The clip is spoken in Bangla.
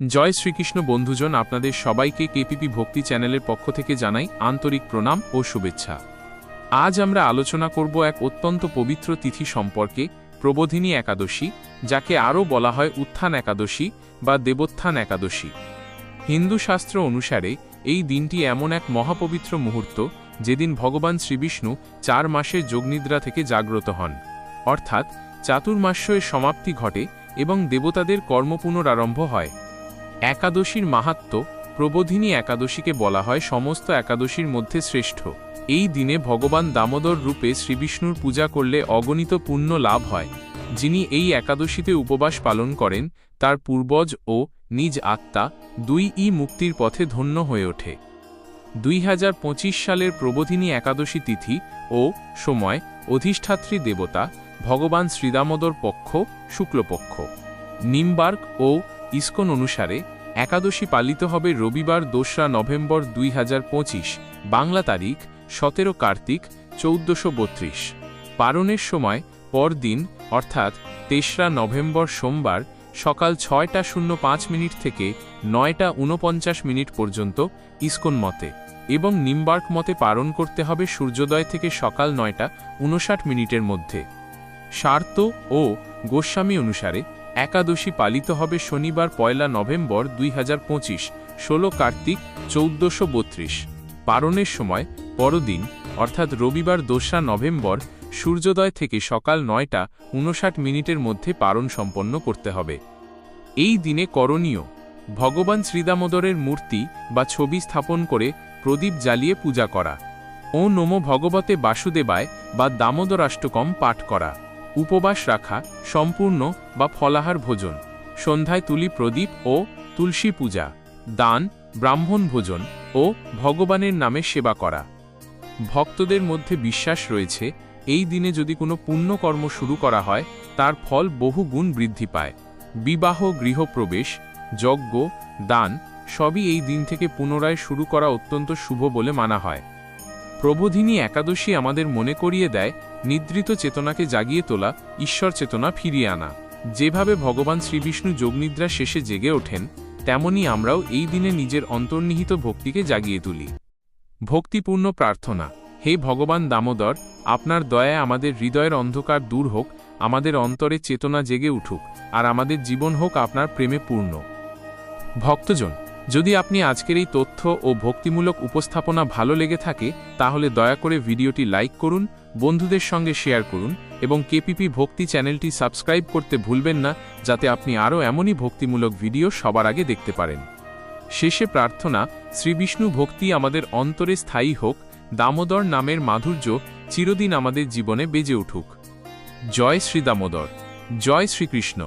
জয় শ্রীকৃষ্ণ বন্ধুজন আপনাদের সবাইকে কেপিপি ভক্তি চ্যানেলের পক্ষ থেকে জানাই আন্তরিক প্রণাম ও শুভেচ্ছা। আজ আমরা আলোচনা করব এক অত্যন্ত পবিত্র তিথি সম্পর্কে, প্রবোধিনী একাদশী, যাকে আরও বলা হয় উত্থান একাদশী বা দেবোত্থান একাদশী। হিন্দু শাস্ত্র অনুসারে, এই দিনটি এমন এক মহাপবিত্র মুহূর্ত, যেদিন ভগবান শ্রীবিষ্ণু চার মাসের যোগনিদ্রা থেকে জাগ্রত হন। অর্থাৎ, চাতুর্মাস্যের সমাপ্তি ঘটে এবং দেবতাদের কর্ম পুনরারম্ভ হয়। একাদশীর মাহাত্ম প্রবোধিনী একাদশীকে বলা হয় সমস্ত একাদশীর মধ্যে শ্রেষ্ঠ। এই দিনে ভগবান দামোদর রূপে শ্রীবিষ্ণুর পূজা করলে অগণিত পুণ্য লাভ হয়। যিনি এই একাদশীতে উপবাস পালন করেন, তার পূর্বজ ও নিজ আত্মা দুই ই মুক্তির পথে ধন্য হয়ে ওঠে। দুই হাজার পঁচিশ সালের প্রবোধিনী একাদশী তিথি ও সময় অধিষ্ঠাত্রী দেবতা ভগবান শ্রীদামোদর পক্ষ, শুক্লপক্ষ। নিমবার্গ ও ইস্কন অনুসারে, একাদশী পালিত হবে রবিবার দোসরা নভেম্বর দুই হাজার পঁচিশ, বাংলা তারিখ সতেরো কার্তিক চৌদ্দশো বত্রিশ। পারণের সময়, পরদিন, অর্থাৎ তেসরা নভেম্বর সোমবার, সকাল ছয়টা শূন্য পাঁচ মিনিট থেকে নয়টা ঊনপঞ্চাশ মিনিট পর্যন্ত ইস্কন মতে এবং নিম্বার্ক মতে পালন করতে হবে সূর্যোদয় থেকে সকাল নয়টা উনষাট মিনিটের মধ্যে। সার্ত ও গোস্বামী অনুসারে একাদশী পালিত হবে শনিবার পয়লা নভেম্বর দুই হাজার পঁচিশ, ষোলো কার্তিক, চৌদ্দশো বত্রিশ। পারণের সময়, পরদিন, অর্থাৎ রবিবার দোসরা নভেম্বর, সূর্যোদয় থেকে সকাল নয়টা উনষাট মিনিটের মধ্যে পারণ সম্পন্ন করতে হবে। এই দিনে করণীয়, ভগবান শ্রীদামোদরের মূর্তি বা ছবি স্থাপন করে প্রদীপ জ্বালিয়ে পূজা করা। ও নমো ভগবতে বাসুদেবায় বা দামোদরাষ্টকম পাঠ করা। উপবাস রাখা, সম্পূর্ণ বা ফলাহার ভোজন, সন্ধ্যায় তুলি প্রদীপ ও তুলসী পূজা, দান, ব্রাহ্মণ ভোজন ও ভগবানের নামে সেবা করা। ভক্তদের মধ্যে বিশ্বাস রয়েছে, এই দিনে যদি কোনো পুণ্যকর্ম শুরু করা হয়, তার ফল বহু গুণ বৃদ্ধি পায়। বিবাহ, গৃহপ্রবেশ, যজ্ঞ, দান সবই এই দিন থেকে পুনরায় শুরু করা অত্যন্ত শুভ বলে মানা হয়। প্রবোধিনী একাদশী আমাদের মনে করিয়ে দেয়, নিদ্রিত চেতনাকে জাগিয়ে তোলা, ঈশ্বর চেতনা ফিরিয়ে আনা। যেভাবে ভগবান শ্রীবিষ্ণু যোগনিদ্রা শেষে জেগে ওঠেন, তেমনি আমরাও এই দিনে নিজের অন্তর্নিহিত ভক্তিকে জাগিয়ে তুলি। ভক্তিপূর্ণ প্রার্থনা, হে ভগবান দামোদর, আপনার দয়ায় আমাদের হৃদয়ের অন্ধকার দূর হোক, আমাদের অন্তরে চেতনা জেগে উঠুক, আর আমাদের জীবন হোক আপনার প্রেমে পূর্ণ। ভক্তজন যদি আপনি আজকের এই তথ্য ও ভক্তিমূলক উপস্থাপনা ভালো লেগে থাকে, তাহলে দয়া করে ভিডিওটি লাইক করুন, বন্ধুদের সঙ্গে শেয়ার করুন এবং কেপিপি ভক্তি চ্যানেলটি সাবস্ক্রাইব করতে ভুলবেন না, যাতে আপনি আরও এমনই ভক্তিমূলক ভিডিও সবার আগে দেখতে পারেন। শেষে প্রার্থনা শ্রীবিষ্ণু ভক্তি আমাদের অন্তরে স্থায়ী হোক, দামোদর নামের মাধুর্য চিরদিন আমাদের জীবনে বেজে উঠুক। জয় শ্রী দামোদর, জয় শ্রীকৃষ্ণ।